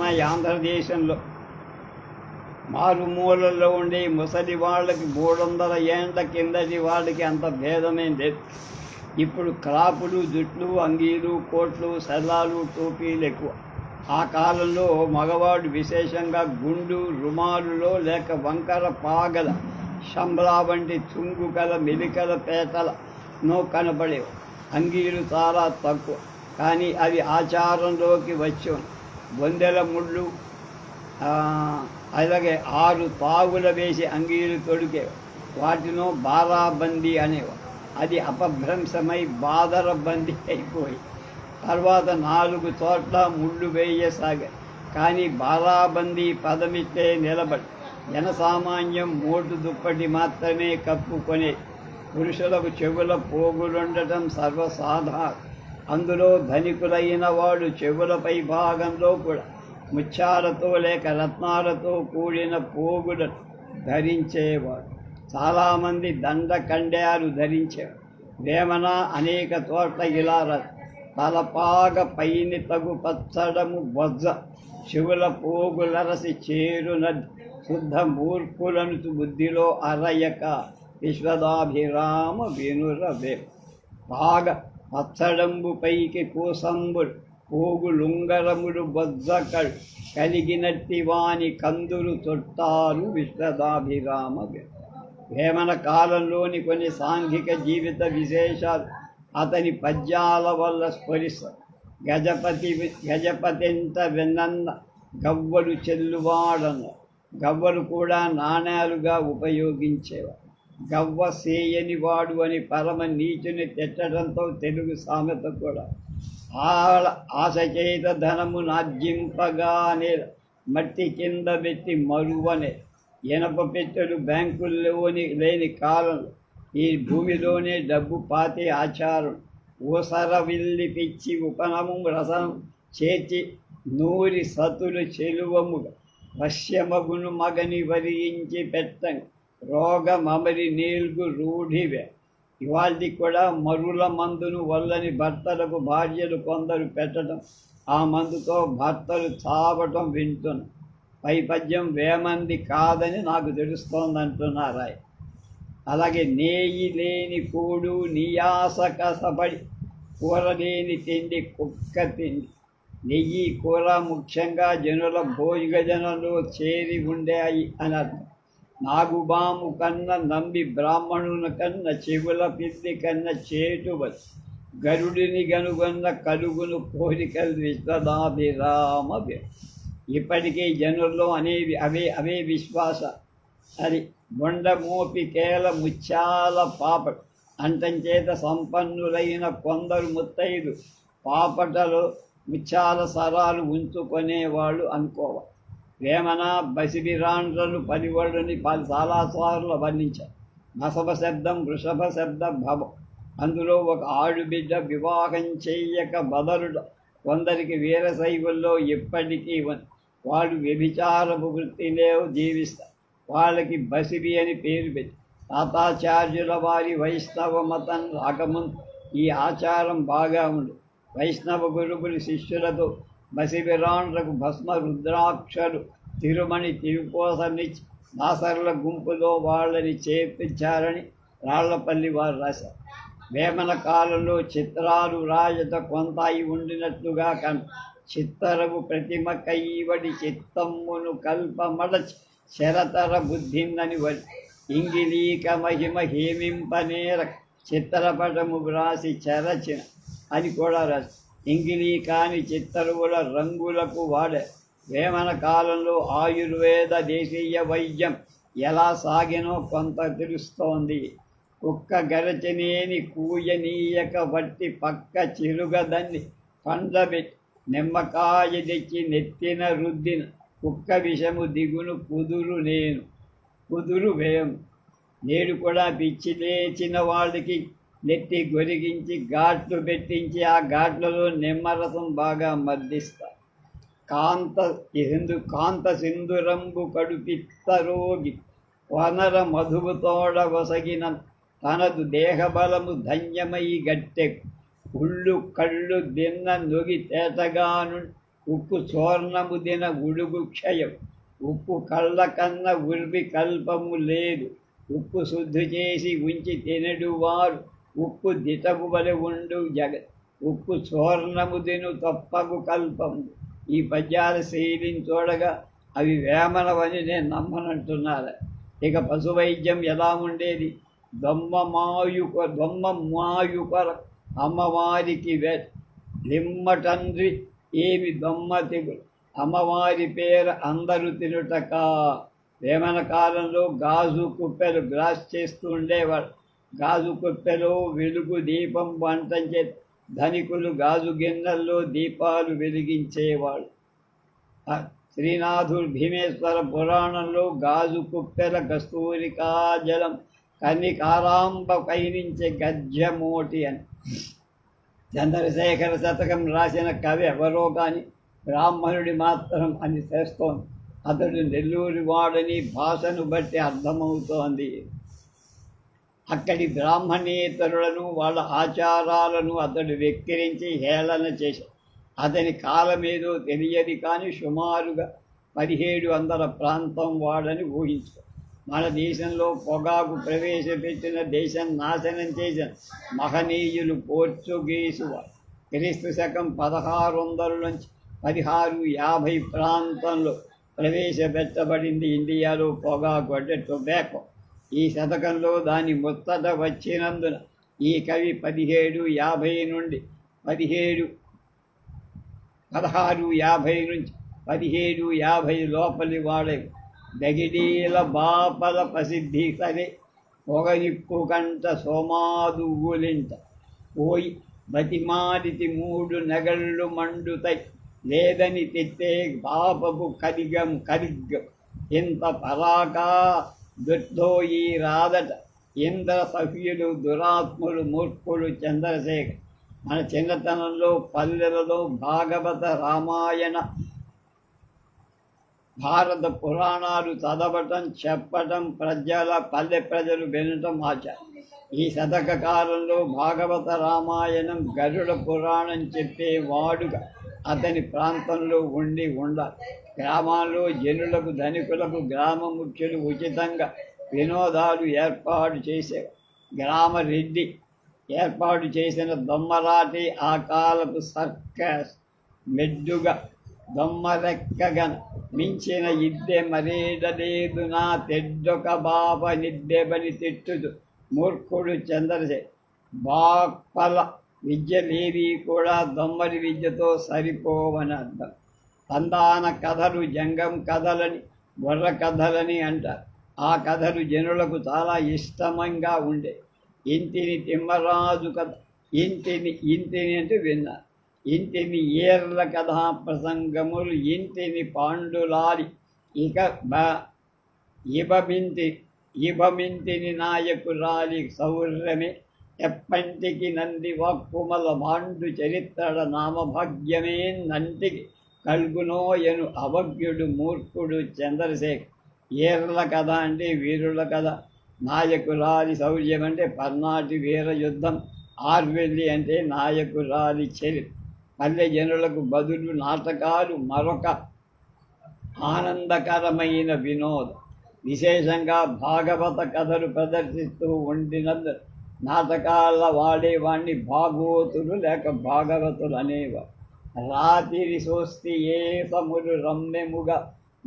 మన ఆంధ్రదేశంలో. మారుమూలల్లో ఉండి ముసలి వాళ్ళకి మూడు వందల ఏండ్ల కిందటి వాళ్ళకి అంత భేదమేం లేదు. ఇప్పుడు క్రాపులు జుట్లు అంగీలు కోట్లు సల్లాలు టోపీలు ఎక్కువ. ఆ కాలంలో మగవాడు విశేషంగా గుండు రుమాలులో లేక వంకర పాగల శంబలా వంటి చుంగు గల మెలికల పేటల నో కనబడేవి. అంగీలు చాలా తక్కువ. కానీ అవి ఆచారంలోకి వచ్చాను బొందెల ముళ్ళు అలాగే ఆరు పావుల వేసి అంగీలు తొడికే వాటిలో బారాబందీ అనేవారు. అది అపభ్రంశమై బాదరబందీ అయిపోయి తర్వాత నాలుగు చోట్ల ముళ్ళు వేయసాగాయి. కానీ బారాబందీ పదమిట్టే నిలబడి జనసామాన్యం మోటు దుప్పటి మాత్రమే కప్పుకొనే పురుషులకు చెవుల పోగులుండటం సర్వసాధారణం. అందులో ధనికులైన వాడు చెవులపై భాగంలో కూడా ముత్యాలతో లేక రత్నాలతో కూడిన పోగులను ధరించేవాడు. చాలామంది దండ కండ్యాలు ధరించేవారు. వేమన అనేక చోట్ల ఇలా తలపాగ పైని తగు పచ్చడము బొజ్జ శివుల పోగులరసి చేరున శుద్ధ మూర్ఖులను బుద్ధిలో అరయక. విశ్వదాభిరామ వినురవే. బాగా పచ్చడంబు పైకి కూసంబులు పోగులుంగరములు బొజ్జకల్ కలిగినట్టి వాని కందులు తొట్టారు విశ్వదాభిరామ వేమన కాలంలోని కొన్ని సాంఘిక జీవిత విశేషాలు అతని పద్యాల వల్ల స్ఫురిస్తాయి గజపతి గజపతింత వెన్నన్న గవ్వలు చెల్లువాడన్న గవ్వలు కూడా నాణ్యాలుగా ఉపయోగించేవారు. గవ్వ వాడు అని పరమ నీచుని తెచ్చడంతో తెలుగు సామెత కూడా. ఆడ ఆశచేత ధనము నాజ్జింపగానే మట్టి కింద పెట్టి మరువనే. ఇనప పెట్టెలు బ్యాంకుల్లోని లేని కాలంలో ఈ భూమిలోనే డబ్బు పాతే ఆచారం. ఊసర విల్లి పిచ్చి ఉపనము రసం చేర్చి నూరి సతులు చెలువముగా. వశ్యమగును మగని వరించి పెట్టం రోగమమరి నీల్గు రూఢివే. ఇవాళది కూడా మరుల మందును వల్లని భర్తలకు భార్యలు కొందరు పెట్టడం ఆ మందుతో భర్తలు చావటం వింటున్నాం పైపద్యం వేమంది కాదని నాకు తెలుస్తోంది ఆయన అలాగే నేయి లేని కూడు నియాస కసపడి కూర లేని తిండి కుక్క తిండి. నెయ్యి కూర ముఖ్యంగా జనుల భోజనంలో చేరి ఉండాయి అని అర్థం నాగుబాము కన్న నంబి బ్రాహ్మణుల కన్న చెవుల పిల్లి కన్న చేటువల్ గరుడిని గనుగొన్న కలుగును కోరికలు విశ్వదాది రామ ఇప్పటికే జనుల్లో అనేవి అవే అవే విశ్వాస. అది బొండమోపి కేల ముత్యాల పాప. అంతంచేత సంపన్నులైన కొందరు ముత్తైదు. పాపటలు ముత్యాల సరాలు ఉంచుకునేవాళ్ళు అనుకోవాలి వేమన బసిబిరాండ్రను పనివడుని పలు చాలాసార్లు వర్ణించారు. నసభ శబ్దం వృషభ శబ్దం భవం. అందులో ఒక ఆడుబిడ్డ వివాహం చెయ్యక బదరుడు కొందరికి వీరశైవుల్లో ఎప్పటికీ ఉంది వాడు వ్యభిచారపు వృత్తిలో జీవిస్తారు. వాళ్ళకి బసిబి అని పేరు పెట్టి. తాతాచార్యుల వారి వైష్ణవ మతం రాకముందు ఈ ఆచారం బాగా ఉంది. వైష్ణవ గురువులు శిష్యులతో బసిబిరాండ్రకు భస్మ రుద్రాక్షలు తిరుమణి తిరుకోసనిచ్చి దాసరుల గుంపులో వాళ్ళని చేర్పించారని రాళ్ళపల్లి వారు రాశారు. వేమన కాలంలో చిత్రాలు రాజత కొంత అయి ఉండినట్లుగా కన్ చిత్తరవు ప్రతిమ కైవడి చిత్తమ్మును కల్పమడచి శరతర బుద్ధిందని వడి ఇంగిలీక మహిమ హేమింపనేర చిత్రపటము వ్రాసి చెరచిన అని కూడా రాసి ఇంగిలీ కాని చిత్తరువుల రంగులకు వాడే వేమన కాలంలో ఆయుర్వేద దేశీయ వైద్యం ఎలా సాగినో కొంత తెలుస్తోంది. కుక్క గరచనేని కూయనీయక వట్టి పక్క చిరుగదన్ని పండ్లబెట్టి నిమ్మకాయ తెచ్చి నెత్తిన రుద్దిన కుక్క విషము దిగును కుదురు నేను. కుదురు వేయము నేడు కూడా పిచ్చి లేచిన వాళ్ళకి నెత్తి గొరిగించి ఘాట్లు పెట్టించి ఆ ఘాట్లలో నిమ్మరసం బాగా మర్దిస్తారు కాంత ఎందు కాంత సింధురంబు కడుపిత్త రోగి వనర మధువుతోడ వసగిన తనదు దేహబలము ధన్యమై గట్టె ఉళ్ళు కళ్ళు దిన్న నొగి తేటగాను ఉప్పు సోర్ణము దిన ఉడుగు క్షయం. ఉప్పు కళ్ళ కన్న ఉర్వి కల్పము లేదు. ఉప్పు శుద్ధి చేసి ఉంచి తినడు వారు. ఉప్పు దిటపు వలె ఉండు జగ ఉప్పు సోర్ణము దిను తప్పగు కల్పము. ఈ పద్యాల శైలిని చూడగా అవి వేమనవని నేను నమ్మనంటున్నారు ఇక పశు వైద్యం ఎలా ఉండేది? దొమ్మ మాయుక దొమ్మ మాయుకర అమ్మవారికి వె లిమ్మ తండ్రి ఏమి దొమ్మ తెగులు అమ్మవారి పేరు అందరూ తినుటక. వేమన కాలంలో గాజు కుప్పెలు గ్లాస్ చేస్తూ ఉండేవాడు గాజు కుప్పెలో వెలుగు దీపం వంట వంటంచే ధనికులు గాజు గిన్నెల్లో దీపాలు వెలిగించేవాడు శ్రీనాథుడు భీమేశ్వర పురాణంలో గాజు కుప్పెల కస్తూరికా జలం కన్నికారాంబ పయనించే గజ్జమోటి అని. చంద్రశేఖర శతకం రాసిన కవి ఎవరో కానీ బ్రాహ్మణుడి మాత్రం అని చేస్తోంది. అతడు నెల్లూరి వాడని భాషను బట్టి అర్థమవుతోంది. అక్కడి బ్రాహ్మణేతరులను వాళ్ళ ఆచారాలను అతడు వెక్కిరించి హేళన చేశాడు. అతని కాలమేదో తెలియదు కానీ సుమారుగా పదిహేడు వందల ప్రాంతం వాడని ఊహించు మన దేశంలో పొగాకు ప్రవేశపెట్టిన దేశం నాశనం చేసిన మహనీయులు పోర్చుగీసు క్రీస్తు శకం పదహారు వందల నుంచి పదిహారు యాభై ప్రాంతంలో ప్రవేశపెట్టబడింది ఇండియాలో పొగాకు అంటే టొబాకో. ఈ శతకంలో దాని ముత్తట వచ్చినందున ఈ కవి పదిహేడు యాభై నుండి పదిహేడు పదహారు యాభై నుంచి పదిహేడు యాభై లోపలి వాడే దగిడీల బాపల ప్రసిద్ధి సరే పొగనిప్పు కంట సోమాదువులింట పోయి బతిమాడితి మూడు నెగళ్ళు మండుతై లేదని తెత్తే బాపపు కరిగం కరిగ్గం. ఇంత పరాకా దుర్ధోయి రాధట ఇంద్ర సహ్యులు దురాత్ములు మూర్ఖులు చంద్రశేఖర్. మన చిన్నతనంలో పల్లెలలో భాగవత రామాయణ భారత పురాణాలు చదవటం చెప్పటం ప్రజల పల్లె ప్రజలు వినటం ఆచారం. ఈ శతక కాలంలో భాగవత రామాయణం గరుడ పురాణం చెప్పే వాడుగా. అతని ప్రాంతంలో ఉండి ఉండ. గ్రామాల్లో జనులకు ధనికులకు గ్రామ ముఖ్యులు ఉచితంగా వినోదాలు ఏర్పాటు చేసే గ్రామ రెడ్డి ఏర్పాటు చేసిన దొమ్మరాటి ఆ కాలపు సర్కస్ మెడ్డుగా దొమ్మరెక్కగన మించిన ఇద్దె మరేడలేదు నా తెడ్డొక బాబ నిద్దెబని తిట్టుదు మూర్ఖుడు చంద్రశే బాక్పల విద్యలేవి కూడా దొమ్మరి విద్యతో సరిపోవని అర్థం సంతాన కథలు జంగం కథలని బుర్ర కథలని అంటారు. ఆ కథలు జనులకు చాలా ఇష్టంగా ఉండే. ఇంటిని తిమ్మరాజు కథ ఇంటిని ఇంటిని అంటే విన్నారు. ఇంటిని ఏర్ల కథా ప్రసంగములు ఇంటిని పాండులారి ఇక బ ఇబమింటి ఇబమింటిని నాయకురాలి సౌర్యమే. ఎప్పంటికి నంది వాక్కుమల మాండు చరిత్రడ నామభాగ్యమే నంటికి కల్గునోయను అవజ్ఞుడు మూర్ఖుడు చంద్రశేఖర్. ఏర్ల కథ అంటే వీరుల కథ. నాయకురాలి శౌర్యం అంటే పర్నాటి వీర యుద్ధం. ఆర్వెల్లి అంటే నాయకురాలి చరిత్ర పల్లె జనులకు బదులు నాటకాలు మరొక ఆనందకరమైన వినోదం. విశేషంగా భాగవత కథలు ప్రదర్శిస్తూ ఉండినందు నాటకాల వాడేవాణ్ణి భాగవతులు లేక భాగవతులు అనేవారు రాతిరి సోస్తి ఏ సములు రమ్యముగా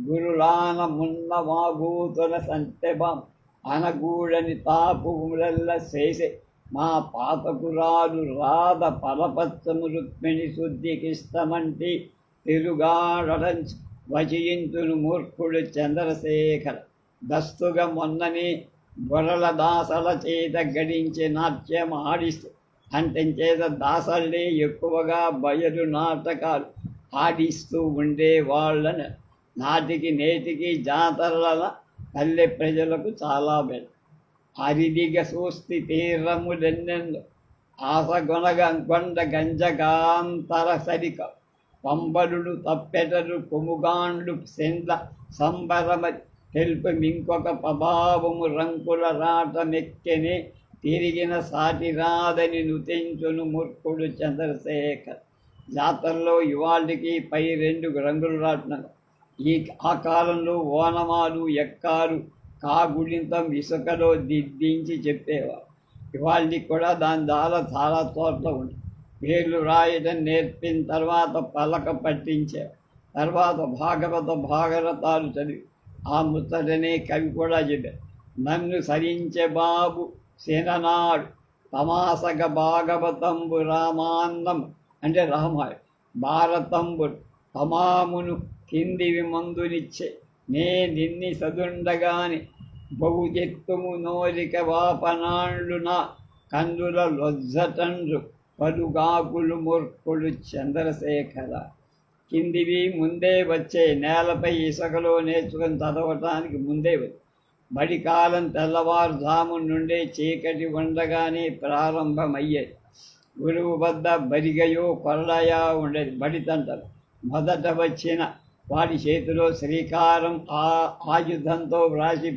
గురులాన మున్న మాగూతుల సంతెబాం అనగూడని తాపుములల్ల చేసే. మా పాతకురాలు రాధ పరపత్సము రుక్మిణి శుద్ధికిష్టమంటి తిరుగాడలంచు వచయింతును మూర్ఖుడు చంద్రశేఖర. దస్తుగా మొన్నని దాసల చేత గడించే నాట్యం ఆడిస్తూ అంటంచేత దాసల్లే ఎక్కువగా బయలు నాటకాలు ఆడిస్తూ ఉండేవాళ్ళని నాటికి నేటికి జాతరల పల్లె ప్రజలకు చాలా బెడ అరిదిగ సూస్తి తీరములెన్నెందు ఆసగొనగ కొండ గంజగాంతర సరిక పంబలుడు తప్పెటలు కొముగాండ్లు సెండ్ల సంబరమతి తెలుపమింకొక ప్రభావము రంకుల రాటమెక్కెని తిరిగిన సాటి రాదని నుతించును మూర్ఖుడు చంద్రశేఖర్. జాతరలో ఇవాళకి పై రెండు రంగులు రాట్నారు ఈ ఆ కాలంలో ఓనమాలు ఎక్కారు కాగుళింతం ఇసుకలో దిద్దించి చెప్పేవారు. ఇవాళకి కూడా దాని ద్వారా చాలా చోట్ల ఉంది. పేర్లు రాయడం నేర్పిన తర్వాత పలక పట్టించే తర్వాత భాగవత భాగవతాలు చదివి ఆ ముచ్చటనే కవి కూడా చెప్పారు. నన్ను సరించే బాబు సేననాడు తమాసగ భాగవతంబు రామాన్నం అంటే రామాయణ భారతంబు తమామును కిందివి మందునిచ్చే. నే నిన్ని సదుండగాని బహుజెత్తుము నోరిక వాపనాళ్ళు నా కందుల లొజ్జటండ్రు పలుగాకులు మూర్ఖులు చంద్రశేఖర. కిందివి ముందే వచ్చే నేలపై ఇసుకలో నేర్చుకుని చదవటానికి ముందే వచ్చి. బడి కాలం తెల్లవారుజాము నుండే చీకటి ఉండగానే ప్రారంభమయ్యేది. గురువు వద్ద బరిగయో కొరడయా ఉండేది. బడితంటలు మొదట వచ్చిన వాడి చేతిలో శ్రీకారం ఆ ఆయుధంతో వ్రాసి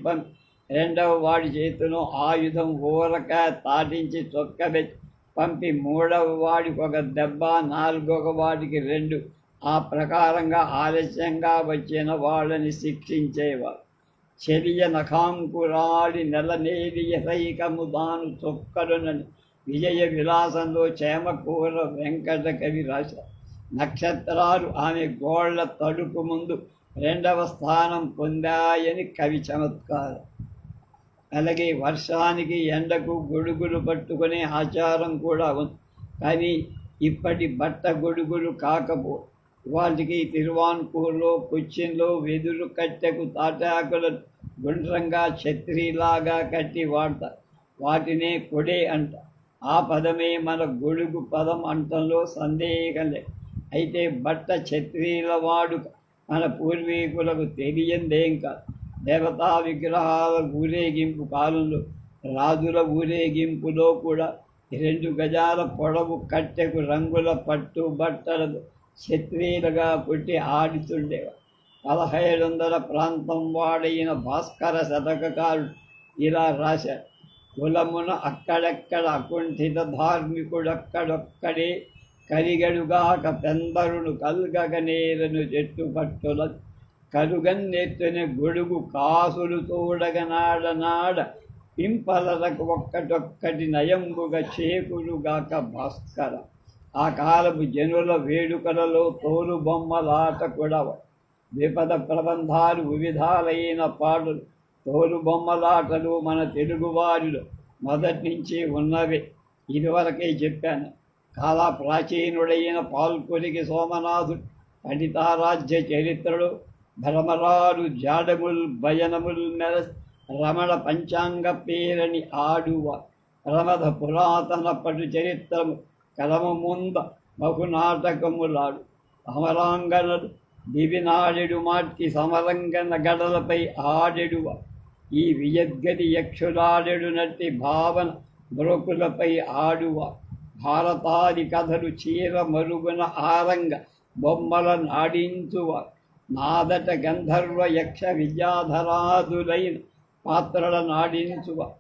రెండవ వాడి చేతిలో ఆయుధం ఊరక తాటించి చొక్కబెట్టి పంపి. మూడవ వాడికి ఒక దెబ్బ నాలుగవ వాడికి రెండు. ఆ ప్రకారంగా ఆలస్యంగా వచ్చిన వాళ్ళని శిక్షించేవారు. చెరియ నఖాంకురాడి నెలనేది యథైకము దాను చొక్కడునని విజయ విలాసంలో చేమకూర వెంకట కవి రాశారు నక్షత్రాలు ఆమె గోళ్ళ తడుపు ముందు రెండవ స్థానం పొందాయని కవి చమత్కారం. అలాగే వర్షానికి ఎండకు గొడుగులు పట్టుకునే ఆచారం కూడా ఉంది. కానీ ఇప్పటి బట్ట గొడుగులు కాకపో వాటికి తిరువాన్పూర్లో కొచ్చిన్లో వెదురు కట్టెకు తాటాకులు గుండ్రంగా ఛత్రిలాగా కట్టి వాడతారు వాటినే కొడే అంట. ఆ పదమే మన గొడుగు పదం అంటంలో సందేహం లేదు అయితే బట్ట ఛత్రీల వాడుక మన పూర్వీకులకు తెలియందేం కాదు. దేవతా విగ్రహాల ఊరేగింపు కాలంలో రాజుల ఊరేగింపులో కూడా రెండు గజాల పొడవు కట్టెకు రంగుల పట్టు బట్టలతో క్షత్రియులుగా పుట్టి ఆడుతుండేవారు పదహైదు వందల ప్రాంతం వాడైన భాస్కర శతకకారుడు ఇలా రాశారు. కులమున అక్కడెక్కడ అకుంఠిత ధార్మికుడక్కడొక్కడే కరిగడుగాక పెందరును కల్గగనేరను చెట్టు పట్టుల కరుగన్నెత్తిన గొడుగు కాసులు తోడగనాడనాడ పింపలకు ఒక్కటొక్కటి నయంబుగా చేకులుగాక భాస్కర ఆ కాలపు జనుల వేడుకలలో తోలు బొమ్మలాట కూడా విపద ప్రబంధాలు వివిధాలైన పాటలు తోలు బొమ్మలాటలు మన తెలుగువారిలో మొదటి నుంచి ఉన్నవే. ఇదివరకే చెప్పాను. కాలా ప్రాచీనుడైన పాల్కొలికి సోమనాథుడు పండితారాజ్య చరిత్రలు భ్రమరాలు జాడముల్ భజనముల్ మెర రమణ పంచాంగ పేరని ఆడువ రమద పురాతన పటు చరిత్రము కలమ ముంద బహునాటకములాడు అమరాంగనలు దివినాడెడు మార్చి సమరంగన గడలపై ఆడెడువ. ఈ వియద్గతి యక్షులాడెడు నట్టి భావన బ్రోకులపై ఆడువ. భారతాది కథలు చీర మరుగున ఆరంగ బొమ్మల నాడించువ. నాదట గంధర్వ యక్ష విద్యాధరాదులైన పాత్రల నాడించువ.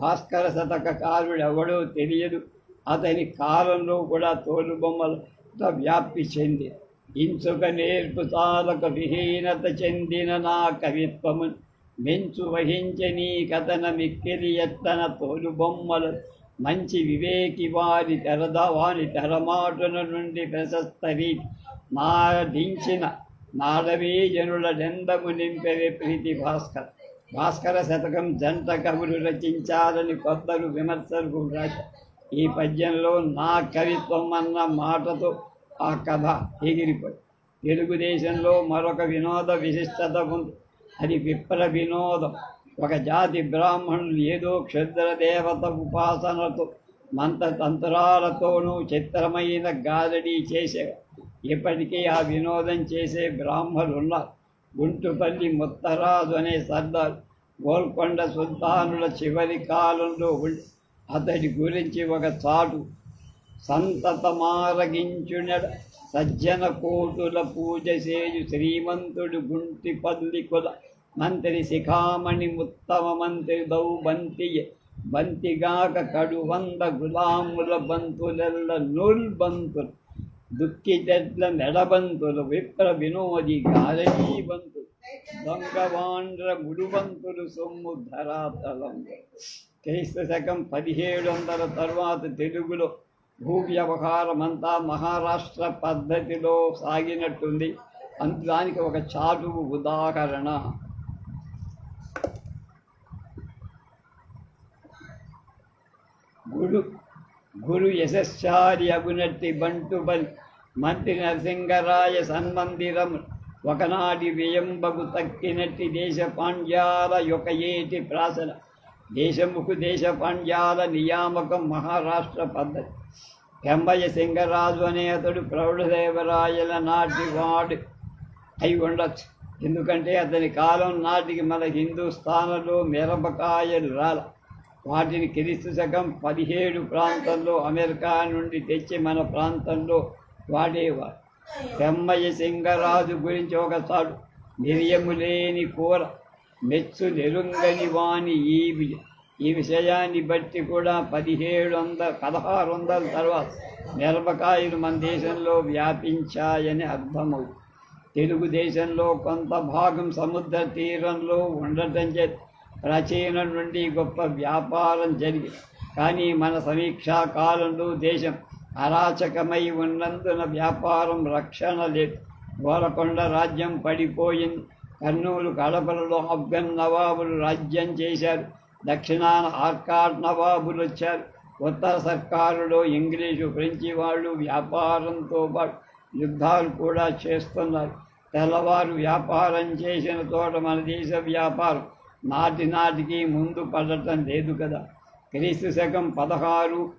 భాస్కర శతకారుడెవడో తెలియదు. అతని కాలంలో కూడా తోలుబొమ్మలతో వ్యాప్తి చెంది. ఇంచుక నేర్పు తాలక విహీనత చెందిన నా కవిత్వము మెంచు వహించని కథన మిక్కిలి ఎత్తన తోలుబొమ్మల మంచి వివేకి వారి తెరద వారి తెరమాటున నుండి ప్రశస్తరి నాడించిన నాడవీ జనుల డెందము నింపెవే ప్రీతి భాస్కర్. భాస్కర శతకం జంట కవులు రచించాలని కొత్తలు విమర్శలు రాశారు. ఈ పద్యంలో నా కవిత్వం అన్న మాటతో ఆ కథ ఎగిరిపోయి. తెలుగుదేశంలో మరొక వినోద విశిష్టత ఉంది. అది విప్ర వినోదం. ఒక జాతి బ్రాహ్మణులు ఏదో క్షుద్ర దేవత ఉపాసనతో మంత్రతంత్రాలతోనూ చిత్రమైన గారడీ చేసేవారు. ఇప్పటికీ ఆ వినోదం చేసే బ్రాహ్మలు ఉన్నారు. గుంటుపల్లి ముత్తరాజు అనే సర్దార్ గోల్కొండ సుల్తానుల చివరి కాలంలో ఉండి అతడి గురించి ఒక చాటు. సంతతమారగించునడ సజ్జన కోటుల పూజ చేయు శ్రీమంతుడు గుంటిపల్లి కుల. మంత్రి శిఖామణి ఉత్తమ మంత్రి దౌ బంతి బంతిగాక కడు వంద గులాముల బంతులెల్ల నూల్ బంతులు. దుఃఖితెట్ల నెడబంతులు విప్ర వినోది గారడీబంతులు దొంగవాండ్ర గుడుబంతులు సొమ్ము ధరాతలం క్రీస్తు శకం పదిహేడు వందల తర్వాత తెలుగులో భూ వ్యవహారమంతా మహారాష్ట్ర పద్ధతిలో సాగినట్టుంది. అందు దానికి ఒక చాటువు ఉదాహరణ. గురు గురు యశస్చారి అగునట్టి బంటుబల్ మంత్రి నరసింగరాయ సన్మందిరం ఒకనాటి వ్యయంబగు తక్కినట్టి దేశ పాండ్యాల యొక్క ఏటి ప్రాసన. దేశముఖు దేశ పంజాల నియామకం మహారాష్ట్ర పద్ధతి. పెంబయ్య సింగరాజు అనే అతడు ప్రౌఢదేవరాయల నాటి వాడు అయి ఉండొచ్చు. ఎందుకంటే అతని కాలం నాటికి మన హిందూస్థానంలో మిరపకాయలు రాల. వాటిని క్రీస్తు శకం పదిహేడు ప్రాంతంలో అమెరికా నుండి తెచ్చి మన ప్రాంతంలో వాడేవారు పెమ్మయ్య సింగరాజు గురించి ఒకసారి మిరియము లేని కూర మెచ్చు నెరుంగని వాణి ఈ వి- ఈ విషయాన్ని బట్టి కూడా పదిహేడు వందల పదహారు వందల తర్వాత మిరపకాయలు మన దేశంలో వ్యాపించాయని అర్థమవుతుంది తెలుగుదేశంలో కొంత భాగం సముద్ర తీరంలో ఉండటం చేత ప్రాచీన నుండి గొప్ప వ్యాపారం జరిగి కానీ మన సమీక్షా కాలంలో దేశం అరాచకమై ఉన్నందున వ్యాపారం రక్షణ లేదు. గోలకొండ రాజ్యం పడిపోయింది కర్నూలు కడపలలో ఆఫ్ఘన్ నవాబులు రాజ్యం చేశారు. దక్షిణాన ఆర్కాడ్ నవాబులు వచ్చారు. ఉత్తర సర్కారులో ఇంగ్లీషు ఫ్రెంచి వాళ్ళు వ్యాపారంతో పాటు యుద్ధాలు కూడా చేస్తున్నారు. తెల్లవారు వ్యాపారం చేసిన చోట మన దేశ వ్యాపారం. నాటి నాటికి ముందు పడటం లేదు కదా. క్రీస్తు శకం పదహారు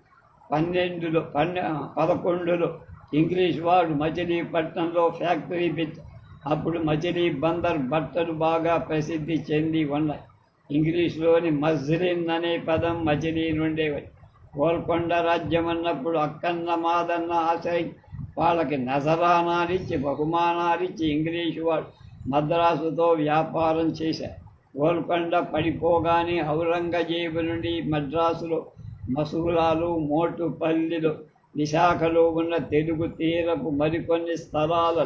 పన్నెండులో పన్నె పదకొండులో ఇంగ్లీష్ వాడు మచిలీపట్నంలో ఫ్యాక్టరీ పెట్టి అప్పుడు మచిలీ బందర్ బట్టలు బాగా ప్రసిద్ధి చెంది ఉన్నాయి ఇంగ్లీష్లోని మజ్రిన్ అనే పదం మచిలీ నుండే గోల్కొండ రాజ్యం అన్నప్పుడు అక్కన్న మాదన్న ఆశ్రయి. వాళ్ళకి నజరానాలిచ్చి బహుమానాలిచ్చి ఇంగ్లీషు వాళ్ళు మద్రాసుతో వ్యాపారం చేశారు. గోల్కొండ పడిపోగానే ఔరంగజేబు నుండి మద్రాసులో మసూలాలు మోటుపల్లిలో విశాఖలో ఉన్న తెలుగు తీరపు మరికొన్ని స్థలాలలో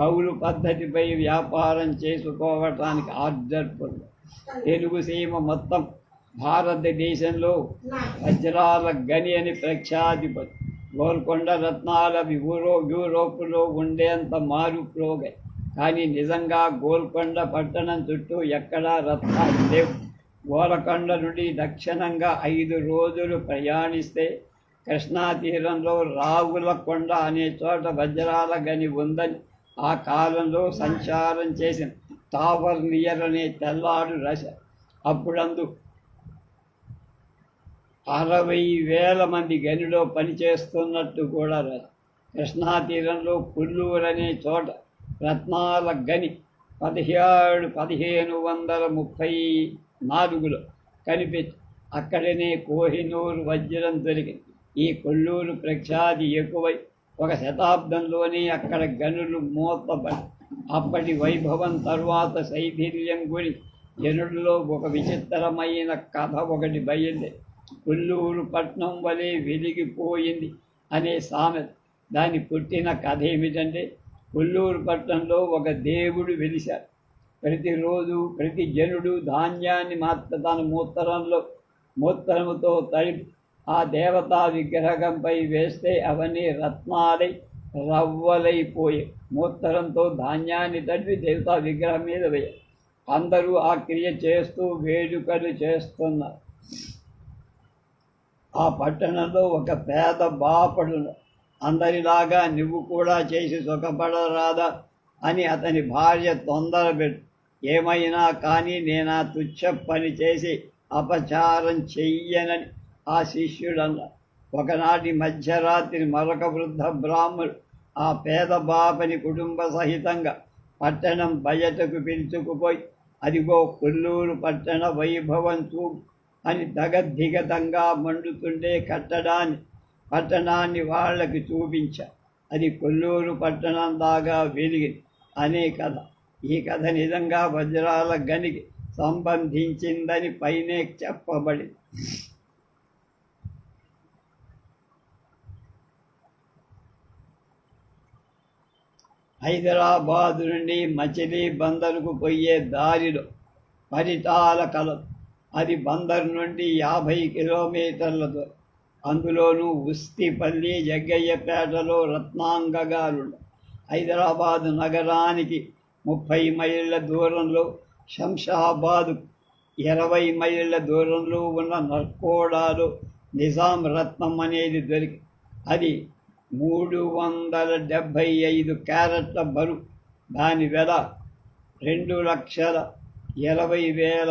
కౌలు పద్ధతిపై వ్యాపారం చేసుకోవటానికి ఆర్డర్ తెలుగు సీమ మొత్తం భారతదేశంలో వజ్రాల గని అని ప్రఖ్యాతిపతి గోల్కొండ రత్నాల యూరో యూరోపులో ఉండేంత మారుప్రోగాయి కానీ నిజంగా గోల్కొండ పట్టణం చుట్టూ ఎక్కడా రత్నాలు లేవు. గోలకొండ నుండి దక్షిణంగా ఐదు రోజులు ప్రయాణిస్తే కృష్ణా తీరంలో రావులకొండ అనే చోట వజ్రాల గని ఉందని ఆ కాలంలో సంచారం చేసిన టావర్ నియర్ అనే తెల్లాడు రస. అప్పుడందు అరవై వేల మంది గనిలో పనిచేస్తున్నట్టు కూడా రాదు కృష్ణా తీరంలో పుల్లూరు అనే చోట రత్నాల గని పదిహేడు పదిహేను వందల ముప్పై నాలుగులో కనిపించి అక్కడనే కోహినూరు వజ్రం దొరికింది. ఈ కొల్లూరు ప్రఖ్యాతి ఎక్కువై ఒక శతాబ్దంలోనే అక్కడ గనులు మూత అప్పటి వైభవం తరువాత శైథిల్యం గురి. జనుడిలో ఒక విచిత్రమైన కథ ఒకటి బయలుదేరి కొల్లూరు పట్నం వలె వెలిగిపోయింది అనే సామెత. దాని పుట్టిన కథ ఏమిటంటే కొల్లూరు పట్నంలో ఒక దేవుడు వెలిశాడు. ప్రతిరోజు ప్రతి జనుడు ధాన్యాన్ని మాత్ర తన మూత్రంలో మూత్రముతో తడిపి ఆ దేవతా విగ్రహంపై వేస్తే అవన్నీ రత్నాలై రవ్వలైపోయి. మూత్తరంతో ధాన్యాన్ని తడిపి దేవతా విగ్రహం మీద వేయాలి అందరూ ఆ క్రియ చేస్తూ వేడుకలు చేస్తున్నారు. ఆ పట్టణంలో ఒక పేద బాపడు అందరిలాగా నువ్వు కూడా చేసి సుఖపడరాదా అని అతని భార్య తొందర పెట్టు ఏమైనా కానీ నేను ఆ తుచ్చ పని చేసి అపచారం చెయ్యనని ఆ శిష్యుడన్న ఒకనాటి మధ్యరాత్రి మరొక వృద్ధ బ్రాహ్మడు ఆ పేద బాపని కుటుంబ సహితంగా పట్టణం బయటకు పిలుచుకుపోయి అదిగో కొల్లూరు పట్టణ వైభవం చూ అని దగద్ధిగతంగా మండుతుండే కట్టడాన్ని పట్టణాన్ని వాళ్ళకి చూపించా. అది కొల్లూరు పట్టణం దాకా వెలిగింది అనే కథ. ఈ కథ నిజంగా వజ్రాల గనికి సంబంధించిందని పైనే చెప్పబడింది. హైదరాబాదు నుండి మచిలీ బందరుకు పోయే దారిలో పరిటాల కలదు అది బందర్ నుండి యాభై కిలోమీటర్ల దూరం అందులోనూ ఉస్తిపల్లి జగ్గయ్యపేటలో రత్నాంగగారు హైదరాబాద్ నగరానికి ముప్పై మైళ్ళ దూరంలో శంషాబాదు ఇరవై మైళ్ళ దూరంలో ఉన్న నర్కోడాలో నిజాం రత్నం అనేది దొరికి అది మూడు వందల డెబ్భై ఐదు క్యారెట్ల బరువు. దాని వెల రెండు లక్షల ఇరవై వేల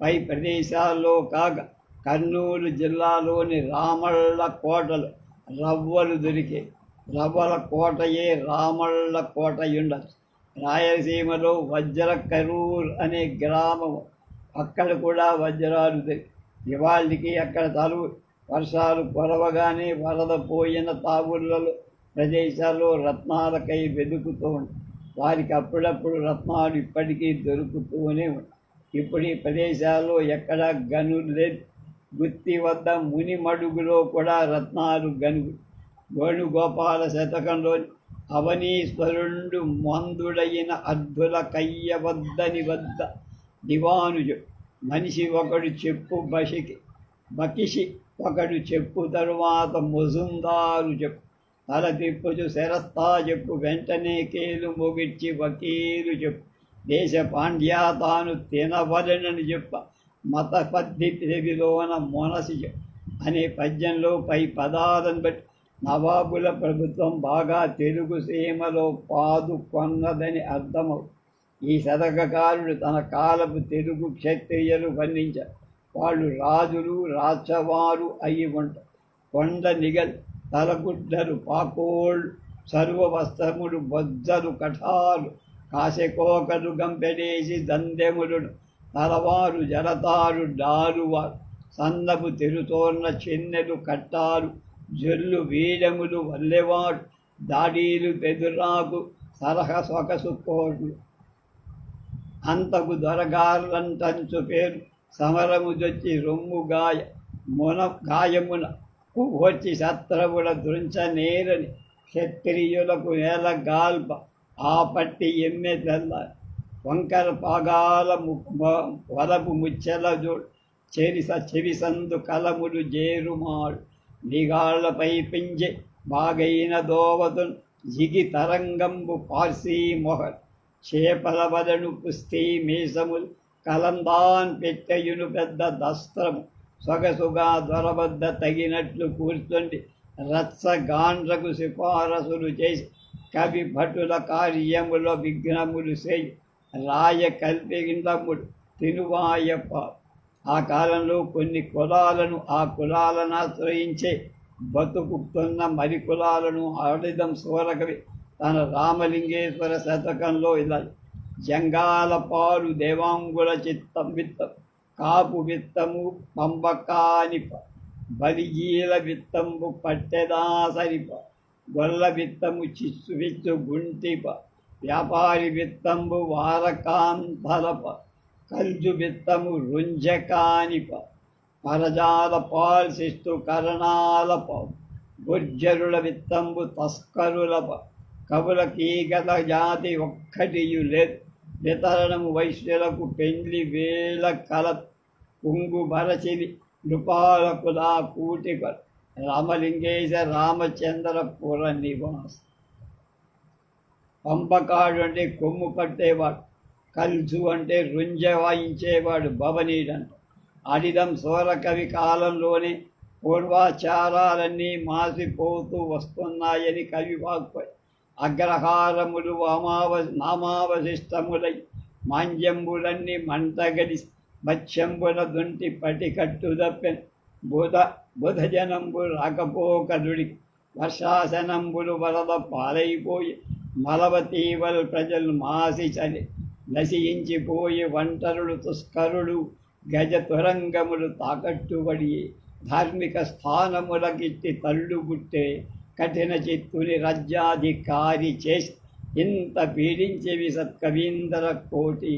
పై ప్రదేశాల్లో కాగా కర్నూలు జిల్లాలోని రామళ్ళ కోటలు రవ్వలు దొరికే రవ్వల కోటయే రామళ్ళ కోట ఉండదు రాయలసీమలో వజ్ర కరూర్ అనే గ్రామం అక్కడ కూడా వజ్రాలు ఇవాళకి అక్కడ తలువు వర్షాలు కొరవగానే వరద పోయిన తాగుళ్ళలో ప్రదేశాల్లో రత్నాలకై వెతుకుతూ ఉంటాయి వారికి అప్పుడప్పుడు రత్నాలు ఇప్పటికీ దొరుకుతూనే ఉంటాయి ఇప్పుడు ఈ ప్రదేశాల్లో ఎక్కడ గనులు లేదు గుత్తి వద్ద ముని మడుగులో కూడా రత్నాలు గనుగు వేణుగోపాల శతకంలో అవనీశ్వరుండు మందుడైన అద్భుల కయ్యవద్దని వద్ద దివానుజు. మనిషి ఒకడు చెప్పు బషికి. బకిషి ఒకడు చెప్పు తరువాత ముజుందారు చెప్పు. తల తిప్పుచు శరస్తా చెప్పు వెంటనే కేలు మొగిడ్చి వకీలు చెప్పు. దేశ పాండ్యా తాను తినవలనని చెప్ప. మత పద్ధతిలోన మొనసి చెప్పు. అనే పద్యంలో పై పదాలను బట్టి. నవాబుల ప్రభుత్వం బాగా తెలుగు సీమలో పాదుకొన్నదని అర్థమవు. ఈ శతకకారుడు తన కాలపు తెలుగు క్షత్రియులు వర్ణించారు వాళ్ళు రాజులు రాచవారు అయి ఉంటారు కొండ నిగల్ తలగుడ్డలు పాకోళ్ళు సర్వ వస్త్రములు బొజ్జలు కఠాలు కాశకోకలు గంపెడేసి దందెములు తలవారు జలతారు డారువారు సన్నపు తిరుతోన్న చెన్నెలు కట్టారు జొల్లు వీరములు వల్లెవాడు దాడీలు బెదురాకు సరహ సొకసు కోట్లు అంతకు దొరగారులంటంచు పేరు సమరము దొచ్చి రొమ్ము గాయ మొన గాయమున వచ్చి శత్రువుల దృంచ నేరని క్షత్రియులకు నేల గాల్ప ఆ పట్టి ఎమ్మె తెల్ల వంకర పాగాల వలపు ముచ్చెల జోడు చెరిస చెవిసందు కలములు జేరుమాడు. నిగాళ్ళపై పింజె బాగైన దోవతున్ జిగి తరంగంబు పార్సీ మొహర్ చేపల వదను పుస్తీ మీసములు కలందాన్ పెట్టయును పెద్ద దస్త్రము. సొగసుగా దొరబద్ద తగినట్లు కూర్చుండి రత్స గాండ్రకు సిఫారసులు చేసి కవి భటుల కార్యముల విఘ్నములు చేయి. రాయ కల్పిగిందముడు తినువాయప్ప. ఆ కాలంలో కొన్ని కులాలను ఆ కులాలను ఆశ్రయించే బతుకుతున్న మరి కులాలను ఆడిదం సూరకవి తన రామలింగేశ్వర శతకంలో ఇలా జంగాలపాలు దేవాంగుల చిత్తం విత్తం కాపు విత్తము పంబకానిప బలిగీల విత్తంబు పట్టెదాసరిప గొల్ల విత్తము చిచ్చు విచ్చు గుంటిప వ్యాపారి విత్తంబు వారకాంతలప కల్జు విత్తము రుంజకానిప పరజాల పాల్సిస్తు కరణాలప గుర్జరుల విత్తంబు తస్కరులప కవుల కీగల జాతి ఒక్కటియు లేదు వితరణము వైశ్యులకు పెండ్లి వేల కల కుంగు నృపాలకు నా కూటిక రామలింగేశ రామచంద్రపుర నివాస. పంపకాడు అంటే కొమ్ము పట్టేవాడు కల్సు అంటే రుంజ వాయించేవాడు భవనీడంట. అడిదం సోరకవి కాలంలోనే పూర్వాచారాలన్నీ మాసిపోతూ వస్తున్నాయని కవి వాక్పోయి అగ్రహారములు వామావ నామావశిష్టములై మాంజంబులన్నీ మంటగడి మత్స్యంబుల దుంటి పటికట్టు దప్పెన్ బుధ బుధజనంబు రాకపోకదుడి వర్షాసనంబులు వరద పాలైపోయి మలవతీవల్ ప్రజలు మాసి చలి నశించిపోయి వంటరులు తుష్కరుడు గజ తురంగములు తాకట్టుబడి ధార్మిక స్థానములకిట్టి తల్లుబుట్టే కఠిన చిత్తుని రాజ్యాధికారి చేసి ఇంత పీడించేవి సత్కవీందర కోటి.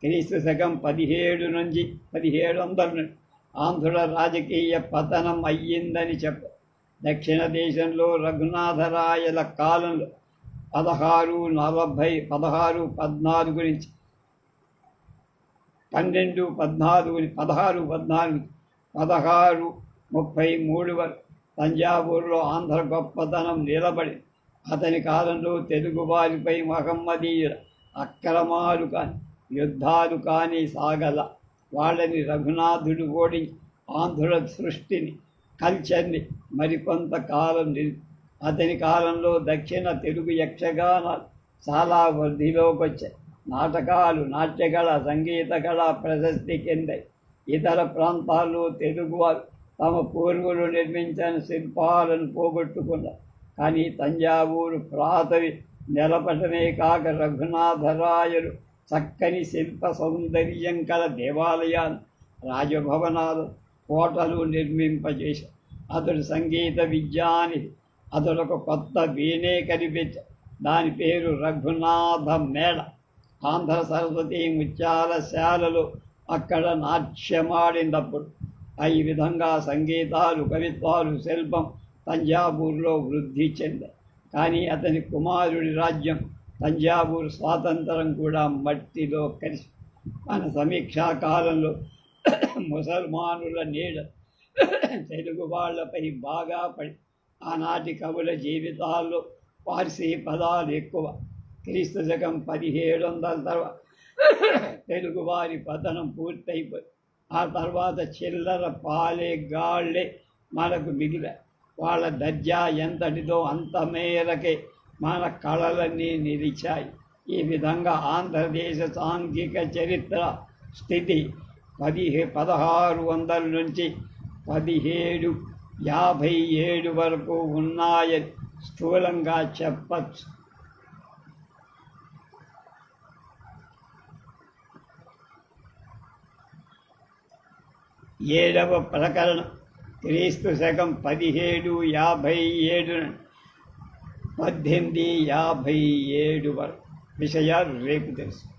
క్రీస్తు శకం పదిహేడు నుంచి పదిహేడు వందల నుండి ఆంధ్రుల రాజకీయ పతనం అయ్యిందని చెప్ప దక్షిణ దేశంలో రఘునాథరాయల కాలంలో పదహారు నలభై పదహారు పద్నాలుగు గురించి పన్నెండు పద్నాలుగు పదహారు పద్నాలుగు పదహారు ముప్పై మూడు వరకు తంజావూరులో ఆంధ్ర గొప్పతనం నిలబడి అతని కాలంలో తెలుగు వారిపై మహమ్మదీయుల అక్రమాలు కానీ యుద్ధాలు కానీ సాగల వాళ్ళని రఘునాథుడు ఓడించి ఆంధ్రుల సృష్టిని కల్చర్ని మరికొంత కాలం నిలిపి అతని కాలంలో దక్షిణ తెలుగు యక్షగానాలు చాలా వృద్ధిలోకి వచ్చాయి. నాటకాలు నాట్యకళ సంగీత కళ ప్రశస్తి చెందాయి. ఇతర ప్రాంతాల్లో తెలుగువారు తమ పూర్వులు నిర్మించిన శిల్పాలను పోగొట్టుకున్నారు కానీ తంజావూరు ప్రాతవి నిలబడమే కాక రఘునాథరాయలు చక్కని శిల్ప సౌందర్యం కల దేవాలయాలు రాజభవనాలు కోటలు నిర్మింపజేశారు అతడు సంగీత విద్యాని అతడు ఒక కొత్త వీణే కనిపించారు దాని పేరు రఘునాథ మేళ. ఆంధ్ర సరస్వతి ముత్యాల శాలలో అక్కడ నాట్యమాడినప్పుడు ఈ విధంగా సంగీతాలు కవిత్వాలు శిల్పం తంజావూరులో వృద్ధి చెందాయి కానీ అతని కుమారుడి రాజ్యం తంజావూరు స్వాతంత్రం కూడా మట్టిలో కలిసి. మన సమీక్షా కాలంలో ముసల్మానుల నీడ తెలుగు వాళ్ళపై బాగా పడి. ఆనాటి కవుల జీవితాల్లో పార్సీ పదాలు ఎక్కువ. క్రీస్తు శకం పదిహేడు వందల తర్వాత తెలుగువారి పతనం పూర్తయిపోయి. ఆ తర్వాత చిల్లర పాలే గాళ్ళే మనకు మిగిల. వాళ్ళ దర్జా ఎంతటిదో అంత మేరకే మన కళలన్నీ నిలిచాయి. ఈ విధంగా ఆంధ్రదేశ సాంఘిక చరిత్ర స్థితి పదిహే పదహారు వందల నుంచి పదిహేడు యాభై ఏడు వరకు ఉన్నాయని స్థూలంగా చెప్పచ్చు. ఏడవ ప్రకరణం. క్రీస్తు శకం పదిహేడు యాభై ఏడు పద్దెనిమిది యాభై ఏడు వరకు విషయాలు రేపు తెలుసు